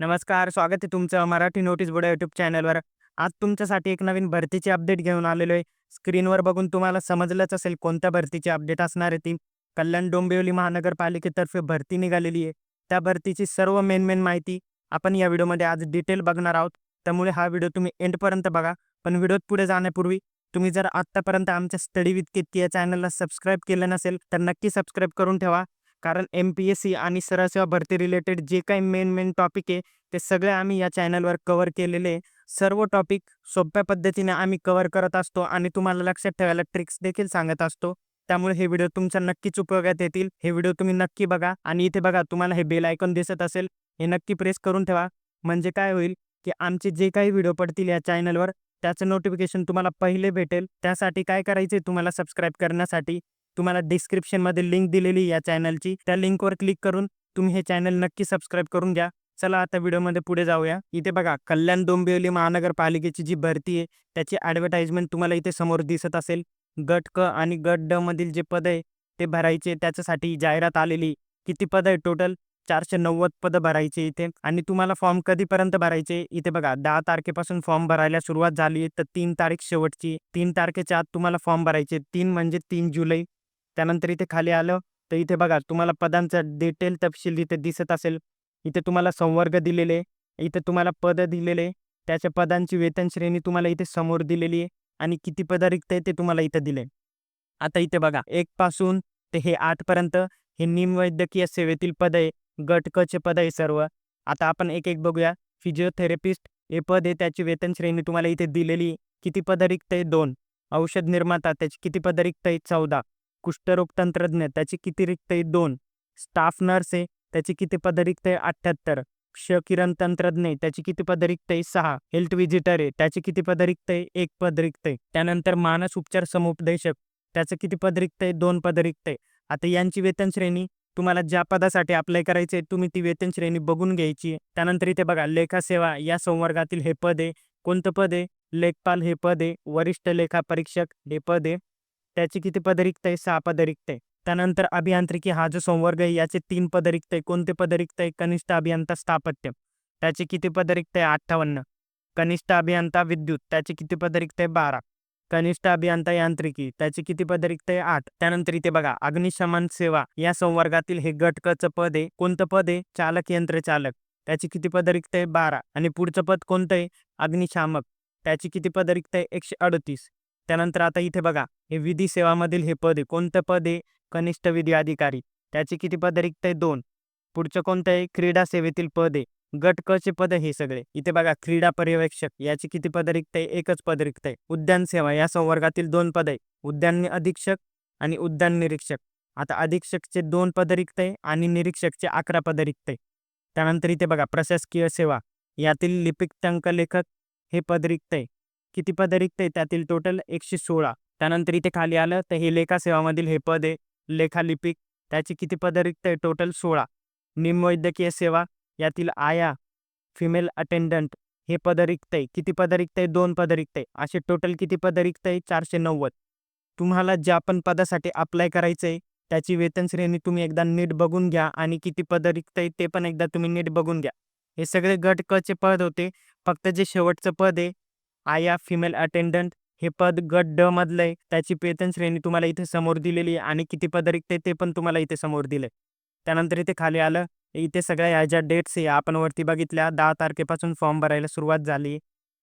नमस्कार, स्वागत आहे तुमचं मराठी नोटीस बोर्ड यूट्यूब चॅनलवर. आज तुमच्यासाठी एक नवीन भरतीची अपडेट घेऊन आलेलो आहे. स्क्रीनवर बघून तुम्हाला समजलंच असेल कोणत्या भरतीची अपडेट असणार आहे ती. कल्याण डोंबिवली महानगरपालिकेतर्फे भरती निघालेली आहे. त्या भरतीची सर्व मेन मेन माहिती आपण या व्हिडिओमध्ये आज डिटेल बघणार आहोत. त्यामुळे हा व्हिडिओ तुम्ही एंडपर्यंत बघा. पण व्हिडिओत पुढे जाण्यापूर्वी तुम्ही जर आत्तापर्यंत आमच्या स्टडी विथ कीर्ती या चॅनलला सबस्क्राईब केलं नसेल तर नक्की सबस्क्राईब करून ठेवा. कारण एम-पी-एस-सी आणि सरळ सेवा भरती रिलेटेड जे काही मेन मेन टॉपिक आहे ते सगळे आम्ही या चॅनलवर कव्हर केलेले सर्व टॉपिक सोप्या पद्धतीने आम्ही कव्हर करत असतो आणि तुम्हाला लक्षात ठेवायला ट्रिक्स देखील सांगत असतो. त्यामुळे हे व्हिडिओ तुमच्या नक्कीच उपयोगात येतील. हे व्हिडिओ तुम्ही नक्की बघा आणि इथे बघा तुम्हाला हे बेल आयकॉन दिसत असेल, हे नक्की प्रेस करून ठेवा. म्हणजे काय होईल, की आमचे जे काही व्हिडिओ पडतील या चॅनलवर त्याचं नोटिफिकेशन तुम्हाला पहिले भेटेल. त्यासाठी काय करायचे तुम्हाला सबस्क्राईब करण्यासाठी तुम्हाला डिस्क्रिप्शनमध्ये लिंक दिलेली या चॅनलची. त्या लिंकवर क्लिक करून तुम्ही हे चॅनल नक्की सबस्क्राईब करून घ्या. चला आता व्हिडिओमध्ये पुढे जाऊया. इथे बघा कल्याण डोंबिवली महानगरपालिकेची जी भरती आहे त्याची ॲडव्हर्टाइजमेंट तुम्हाला इथे समोर दिसत असेल. गट क आणि गट ड मधील जे पद आहे ते भरायचे त्याच्यासाठी जाहिरात आलेली. किती पद आहे टोटल? 490 पदं भरायचे इथे आणि तुम्हाला फॉर्म कधीपर्यंत भरायचे? इथे बघा दहा तारखेपासून फॉर्म भरायला सुरुवात झाली आहे तर तीन तारीख शेवटची. तीन तारखेच्या आत तुम्हाला फॉर्म भरायचे. तीन म्हणजे तीन जुलै. त्यानंतर इथे खाली आलं तर इथे बघा तुम्हाला पदांचा डिटेल तपशील इथे दिसत असेल. इथे तुम्हाला संवर्ग दिलेले, इथे तुम्हाला पद दिलेले, त्याच्या पदांची वेतन श्रेणी तुम्हाला इथे समोर दिलेली आहे आणि किती पदं रिक्त आहे ते तुम्हाला इथे दिले. आता इथे बघा 1 पासून ते हे आठपर्यंत हे निमवैद्यकीय सेवेतील पद आहे. गट क चे पद आहे सर्व. आता आपण एक एक बघूया. फिजिओथेरपिस्ट हे पद आहे त्याची वेतन श्रेणी तुम्हाला इथे दिलेली किती पदं रिक्त आहे? दोन औषध निर्माता त्याची किती पदं रिक्त आहे? 14. कुष्ठरोग तंत्रज्ञ त्याची किती रिक्त आहे? दोन स्टाफ नर्स आहे त्याची किती पद रिक्त आहे? 78. क्षकिरण तंत्रज्ञ त्याची किती पद रिक्त आहे? सहा हेल्थ व्हिजिटर आहे त्याची किती पद रिक्त आहे? एक पद रिक्त आहे. त्यानंतर मानस उपचार समुपदेशक त्याचं किती पद रिक्त आहे? दोन पद रिक्त आहे. आता यांची वेतन श्रेणी तुम्हाला ज्या पदासाठी अप्लाय करायचे तुम्ही ती वेतन श्रेणी बघून घ्यायची आहे. त्यानंतर इथे बघा लेखा सेवा या संवर्गातील हे पद आहे. कोणतं पद आहे? लेखपाल हे पद आहे. वरिष्ठ लेखा परीक्षक हे पद आहे. त्याची किती पद रिक्त आहे? सहा पद रिक्त आहे. त्यानंतर अभियांत्रिकी हा जो संवर्ग आहे याचे तीन पद रिक्त आहे. कोणते पद रिक्त आहे? कनिष्ठ अभियंता स्थापत्य त्याची किती पद रिक्त आहे? 58. कनिष्ठ अभियंता विद्युत त्याची किती पद रिक्त आहे? 12. कनिष्ठ अभियंता यांत्रिकी त्याची किती पद रिक्त आहे? आठ त्यानंतर इथे बघा अग्निशमन सेवा या संवर्गातील हे गटकचं पद आहे. कोणतं पद आहे? चालक यंत्र चालक त्याची किती पद रिक्त आहे? 12. आणि पुढचं पद कोणतं आहे? अग्निशामक त्याची किती पद रिक्त आहे? 138. त्यानंतर आता इथे बघा हे विधी सेवामधील हे पद आहे. कोणतं पद आहे? कनिष्ठ विधी अधिकारी त्याची किती पद रिक्त आहे? दोन पुढचं कोणतं आहे? क्रीडा सेवेतील पद आहे. गट क चे पद हे सगळे. इथे बघा क्रीडा पर्यवेक्षक याची किती पद रिक्त आहे? एकच पद रिक्त आहे. उद्यान सेवा या संवर्गातील दोन पद आहे. उद्यान अधीक्षक आणि उद्यान निरीक्षक. आता अधीक्षकचे दोन पद रिक्त आहे आणि निरीक्षकचे अकरा पद रिक्त आहे. त्यानंतर इथे बघा प्रशासकीय सेवा यातील लिपिक लेखक हे पद रिक्त आहे. किती पद रिक्त आहे? त्यातील टोटल 116. त्यानंतर इथे खाली आलं तर हे लेखा सेवामधील हे पद आहे. लेखालिपिक त्याची किती पद रिक्त आहे? टोटल 16. निमवैद्यकीय सेवा यातील आया, फिमेल अटेंडंट हे पद रिक्त आहे. किती पद रिक्त आहे? दोन पद रिक्त आहे. असे टोटल किती पद रिक्त आहे? 490. तुम्हाला ज्या पण पदासाठी अप्लाय करायचं आहे त्याची वेतन श्रेणी तुम्ही एकदा नीट बघून घ्या आणि किती पद रिक्त आहे ते पण एकदा तुम्ही नीट बघून घ्या. हे सगळे गट क चे पद होते. फक्त जे शेवटचं पद आहे आया, फिमेल अटेंडंट हे पद गट ड मधलं आहे. त्याची वेतन श्रेणी तुम्हाला इथे समोर दिलेली आहे आणि किती पद रिक्त आहे ते पण तुम्हाला इथे समोर दिलं त्यानंतर इथे खाली आलं इथे सगळ्या ह्या ज्या डेट्स आहे आपण वरती बघितल्या दहा तारखेपासून फॉर्म भरायला सुरुवात झाली.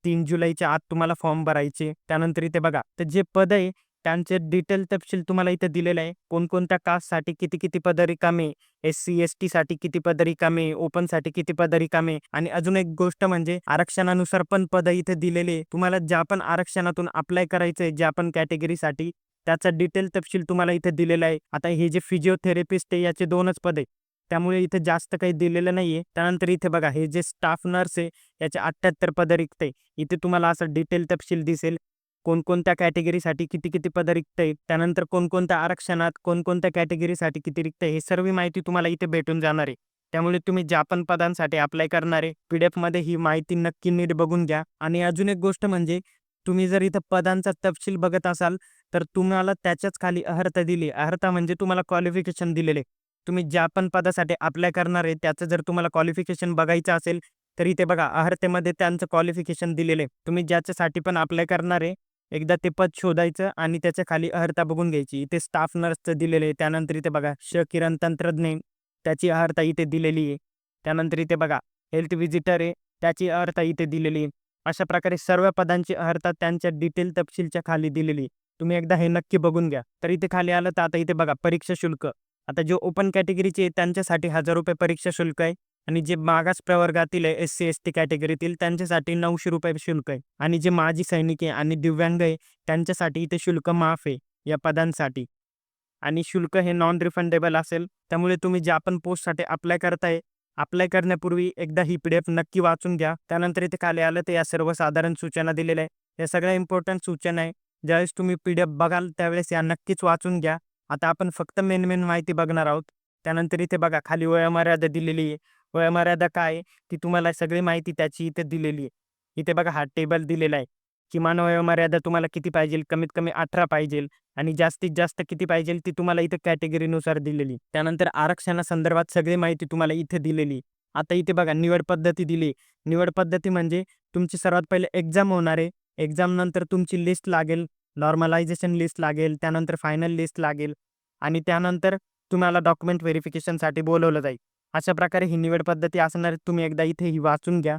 तीन जुलैच्या आत तुम्हाला फॉर्म भरायचे. त्यानंतर इथे बघा तर जे पद आहे त्यांचे डिटेल तपशील तुम्हाला इथे दिलेलं आहे. कोणकोणत्या कास्टसाठी किती किती पद रिकामे एस-सी, एस-टीसाठी किती पद रिकामे ओपनसाठी किती पद रिकामे आणि अजून एक गोष्ट म्हणजे आरक्षणानुसार पण पद इथे दिलेले तुम्हाला ज्या पण आरक्षणातून अप्लाय करायचं आहे ज्या पण कॅटेगरीसाठी त्याचा डिटेल तपशील तुम्हाला इथे दिलेला आहे. आता हे जे फिजिओथेरपिस्ट आहे याचे दोनच पद आहे. त्यामुळे इथे जास्त काही दिलेलं नाहीये. त्यानंतर इथे बघा हे जे स्टाफ नर्स आहे याचे अठ्ठ्याहत्तर पद रिक्त आहे. इथे तुम्हाला असं डिटेल तपशील दिसेल. कोणकोणत्या कॅटेगरीसाठी किती किती पदं रिक्त आहे. त्यानंतर कोणकोणत्या आरक्षणात कोणकोणत्या कॅटेगरीसाठी किती रिक्त आहे. हे सर्व माहिती तुम्हाला इथे भेटून जाणार आहे. त्यामुळे तुम्ही ज्या पण पदांसाठी अप्लाय करणारे पी-डी-एफमध्ये ही माहिती नक्की नीट बघून घ्या. आणि अजून एक गोष्ट म्हणजे तुम्ही जर इथं पदांचा तपशील बघत असाल तर तुम्हाला त्याच्याच खाली अर्हता दिली. अर्हता म्हणजे तुम्हाला क्वालिफिकेशन दिलेले. तुम्ही ज्या पण पदासाठी अप्लाय करणार आहे त्याचं जर तुम्हाला क्वालिफिकेशन बघायचं असेल तर इथे बघा अर्हतेमध्ये त्यांचं क्वालिफिकेशन दिलेले तुम्ही ज्याच्यासाठी पण अप्लाय करणार आहे एकदा ते पद शोधायचं आणि त्याच्याखाली अर्हता बघून घ्यायची. इथे स्टाफ नर्सचं दिलेलं आहे. त्यानंतर इथे बघा श किरण तंत्रज्ञ त्याची अर्हता इथे दिलेली आहे. त्यानंतर इथे बघा हेल्थ विजिटर आहे. त्याची अर्हता इथे दिलेली आहे. अशा प्रकारे सर्व पदांची अर्हता त्यांच्या डिटेल तपशीलच्या खाली दिलेली तुम्ही एकदा हे नक्की बघून घ्या. तर इथे खाली आलं तर आता इथे बघा परीक्षा शुल्क. आता जे ओपन कॅटेगरीचे आहे त्यांच्यासाठी हजार रुपये परीक्षा शुल्क आहे. आणि जे मागास प्रवर्गातील आहे एस सी एस टी कॅटेगरीतील त्यांच्यासाठी नऊशे रुपये शुल्क आहे. आणि जे माजी सैनिक आहे आणि दिव्यांग आहे त्यांच्यासाठी इथे शुल्क माफ आहे या पदांसाठी. आणि शुल्क हे नॉन रिफंडेबल असेल त्यामुळे तुम्ही ज्या पण पोस्टसाठी अप्लाय करताय अप्लाय करण्यापूर्वी एकदा ही पी डी एफ नक्की वाचून घ्या. त्यानंतर इथे खाली आलं तर या सर्वसाधारण सूचना दिलेल्या आहे या सगळ्या इम्पॉर्टंट सूचना आहे ज्यावेळेस तुम्ही पी डी एफ बघाल त्यावेळेस या नक्कीच वाचून घ्या. आता आपण फक्त मेन मेन माहिती बघणार आहोत. त्यानंतर इथे बघा खाली वयोमर्यादा दिलेली आहे. वयोमर्यादा काय आहे? ती तुम्हाला सगळी माहिती त्याची इथे दिलेली आहे. इथे बघा हा टेबल दिलेला आहे. किमान वयोमर्यादा तुम्हाला किती पाहिजे? कमीत कमी अठरा पाहिजे आणि जास्तीत जास्त किती पाहिजे? ती तुम्हाला इथे कॅटेगरीनुसार दिलेली त्यानंतर आरक्षणासंदर्भात सगळी माहिती तुम्हाला इथे दिलेली आता इथे बघा निवड पद्धती दिली निवड पद्धती म्हणजे तुमची सर्वात पहिले एक्झाम होणार आहे. एक्झाम नंतर तुमची लिस्ट लागेल. नॉर्मलायझेशन लिस्ट लागेल. त्यानंतर फायनल लिस्ट लागेल आणि त्यानंतर तुम्हाला डॉक्युमेंट व्हेरिफिकेशनसाठी बोलवलं जाईल. अशा प्रकारे ही निवड पद्धती असणार तुम्ही एकदा इथे ही वाचून घ्या.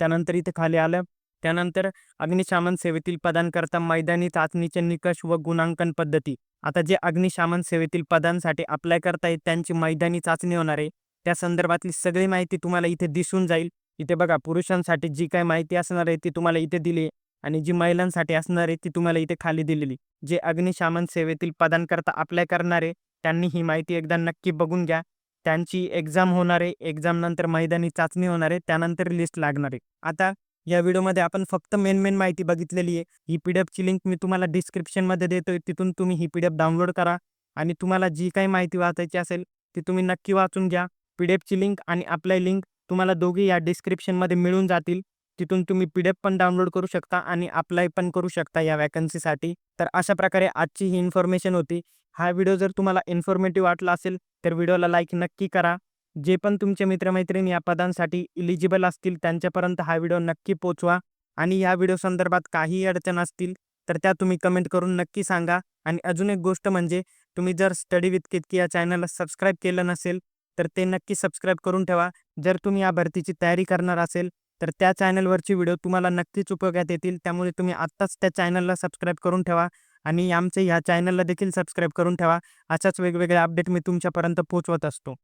त्यानंतर इथे खाली आलं. त्यानंतर अग्निशामन सेवेतील पदांकरता मैदानी चाचणीचे निकष व गुणांकन पद्धती. आता जे अग्निशामन सेवेतील पदांसाठी अप्लाय करतायत त्यांची मैदानी चाचणी होणार आहे. त्या संदर्भातली सगळी माहिती तुम्हाला इथे दिसून जाईल. इथे बघा पुरुषांसाठी जी काय माहिती असणार आहे ती तुम्हाला इथे दिली आणि जी महिलांसाठी असणार आहे ती तुम्हाला इथे खाली दिलेली जे अग्निशामन सेवेतील पदांकरता अप्लाय करणारे त्यांनी ही माहिती एकदा नक्की बघून घ्या. त्यांची एक्झाम होणार आहे एक्झाम नंतर मैदानी चाचणी होणार आहे त्यानंतर लिस्ट लागणार आहे. आता या व्हिडिओमध्ये आपण फक्त मेन मेन माहिती बघितलेली आहे. ही पी डी एफची लिंक मी तुम्हाला डिस्क्रिप्शनमध्ये देतोय. तिथून तुम्ही ही पी डी एफ डाउनलोड करा आणि तुम्हाला जी काही माहिती वाचायची असेल ती तुम्ही नक्की वाचून घ्या. पी डी एफची लिंक आणि अप्लाय लिंक तुम्हाला दोघी या डिस्क्रिप्शनमध्ये मिळून जातील. तिथून तुम्ही पी डी एफ पण डाउनलोड करू शकता आणि अप्लाय पण करू शकता या वॅकन्सीसाठी तर अशा प्रकारे आजची ही इन्फॉर्मेशन होती. हा व्हिडिओ जर तुम्हाला इन्फॉर्मेटिव्ह वाटला असेल तर व्हिडिओला लाईक नक्की करा. जे पण तुमचे मित्रमैत्रिणी या पदांसाठी इलिजिबल असतील त्यांच्यापर्यंत हा व्हिडिओ नक्की पोचवा. आणि या व्हिडिओ संदर्भात काही अडचण असतील तर त्या तुम्ही कमेंट करून नक्की सांगा. आणि अजून एक गोष्ट म्हणजे तुम्ही जर स्टडी विथ कितकी या चॅनलला सबस्क्राईब केलं नसेल तर ते नक्की सबस्क्राईब करून ठेवा. जर तुम्ही या भरतीची तयारी करणार असेल तर त्या चॅनलवरची व्हिडिओ तुम्हाला नक्कीच उपयोगात येतील. त्यामुळे तुम्ही आत्ताच त्या चॅनलला सबस्क्राईब करून ठेवा. आणि आमचे ह्या चॅनलला देखील सबस्क्राईब करून ठेवा. अशाच वेगवेगळ्या अपडेट मी तुमच्यापर्यंत पोहोचवत असतो.